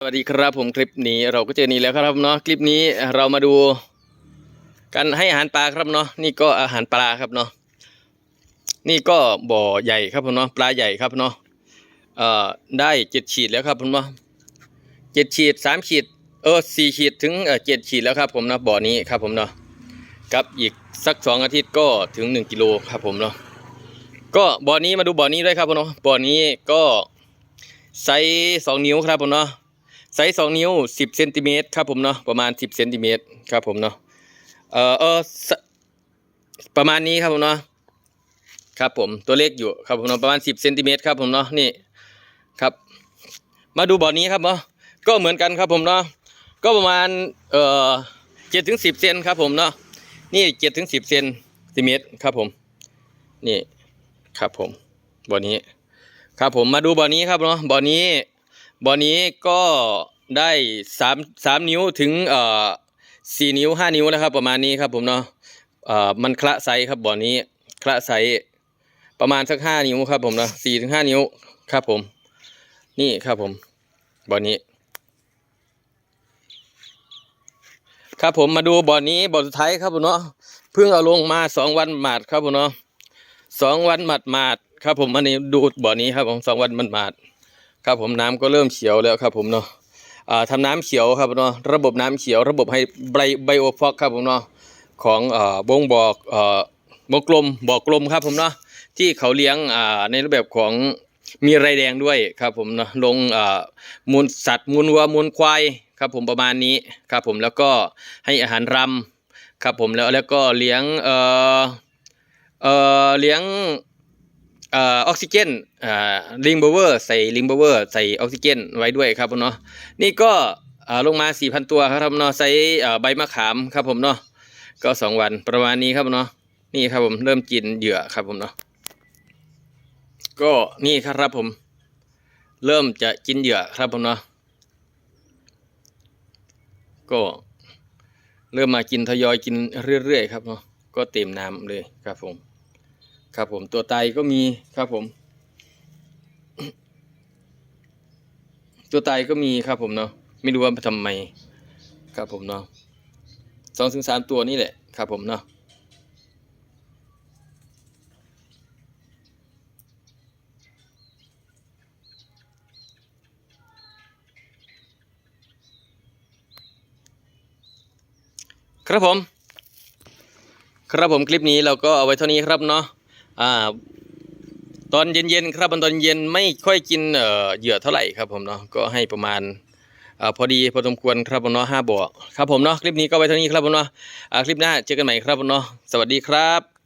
สวัสดีครับผมคลิปนี้เราก็เจอนี่แล้วครับเนาะคลิปนี้เรามาดูการให้อาหารปลาครับเนาะนี่ก็อาหารปลาครับเนาะนี่ก็บ่อใหญ่ครับผมเนาะปลาใหญ่ครับเนาะเอ่อได้เจ็ดขีดแล้วครับผมเนาะเจ็ดขีดสามขีดเออสี่ขีดถึงเจ็ดขีดแล้วครับผมเนาะบ่อนี้ครับผมเนาะกับอีกสักสองอาทิตย์ก็ถึงหนึ่งกิโลครับผมเนาะก็บ่อนี้มาดูบ่อนี้ด้วยครับผมเนาะบ่อนี้ก็ไซส์สองนิ้วครับผมเนาะ ไซส์สองนิ้วสิบเซนติเมตรครับผมเนาะประมาณสิบเซนติเมตรครับผมเนาะเออเออประมาณนี้ครับผมเนาะครับผมตัวเลขอยู่ครับผมเนาะประมาณสิบเซนติเมตรครับผมเนาะนี่ครับ มาดูบ่อนี้ครับเนาะก็เหมือนกันครับผมเนาะก็ประมาณเอ่อเจ็ดถึงสิบเซนครับผมเนาะนี่เจ็ดถึงสิบเซนติเมตรครับผม นี่ครับผมบ่อนี้ ครับผมมาดูบ่อนี้ครับเนาะบ่อนี้ บ่อนี้ก็ได้สามสามนิ้วถึงเอ่อสี่นิ้วห้านิ้วนะครับ ประมาณนี้ครับผมเนาะเอ่อมันคละไซส์ครับบ่อนี้คละไซส์ประมาณสักห้านิ้วครับผมเนาะสี่ถึงห้านิ้วครับผม นี่ครับผมบ่อนี้ ครับผมมาดูบ่อนี้บ่อสุดท้ายครับผมเนาะเพิ่งเอาลงมาสองวันหมาดครับผมเนาะสองวันหมาดหมาดครับผมอันนี้ดูบ่อนี้ครับผมสองวันหมาดหมาด ครับผมน้ำก็เริ่มเขียวแล้วครับผมเนาะอ่าทำน้ำเขียวครับเนาะระบบน้ำเขียว ระบบให้ไบไบโอฟอกครับผมเนาะของอบ่งบอกอบ่งกลมบอกกลมครับผมเนาะที่เขาเลี้ยงในรูปแบบของมีไรแดงด้วยครับผมเนาะลงมูลสัตว์มูลวัวมูลควายครับผมประมาณนี้ครับผมแล้วก็ให้อาหารรำครับผมแล้วแล้วก็เลี้ยงเอ่อเอ่อเลี้ยง เอ่อออกซิเจนอ่าลิงเบอร์เวอร์ใส่ลิงเบอร์เวอร์ใส่ออกซิเจนไว้ด้วยครับผมเนาะนี่ก็อ่าลงมา 4,000 ตัวครับผมเนาะใส่อ่าใบมะขามครับผมเนาะก็ 2 วันประมาณนี้ครับผมเนาะนี่ครับผมเริ่มกินเหยื่อครับผมเนาะก็นี่ครับผม เริ่มจะกินเหยื่อครับผมเนาะก็เริ่มมากินทยอยกินเรื่อยๆครับเนาะก็เต็มน้ำเลยครับผม ครับผมตัวไตก็มีครับผม ตัวไตก็มีครับผมเนาะไม่รู้ว่าทำไมครับผมเนาะสองถึงสามตัวนี่แหละครับผมเนาะครับผม ครับผมคลิปนี้เราก็เอาไว้เท่านี้ครับเนาะ อ่าตอนเย็นๆครับตอนเย็นไม่ค่อยกินเอ่อเหยื่อเท่าไหร่ครับผมเนาะก็ให้ประมาณอ่าพอดีพอสมควรครับผมเนาะห้าบ่อครับผมเนาะคลิปนี้ก็ไว้เท่านี้ครับผมเนาะอ่าคลิปหน้าเจอกันใหม่ครับผมเนาะสวัสดีครับ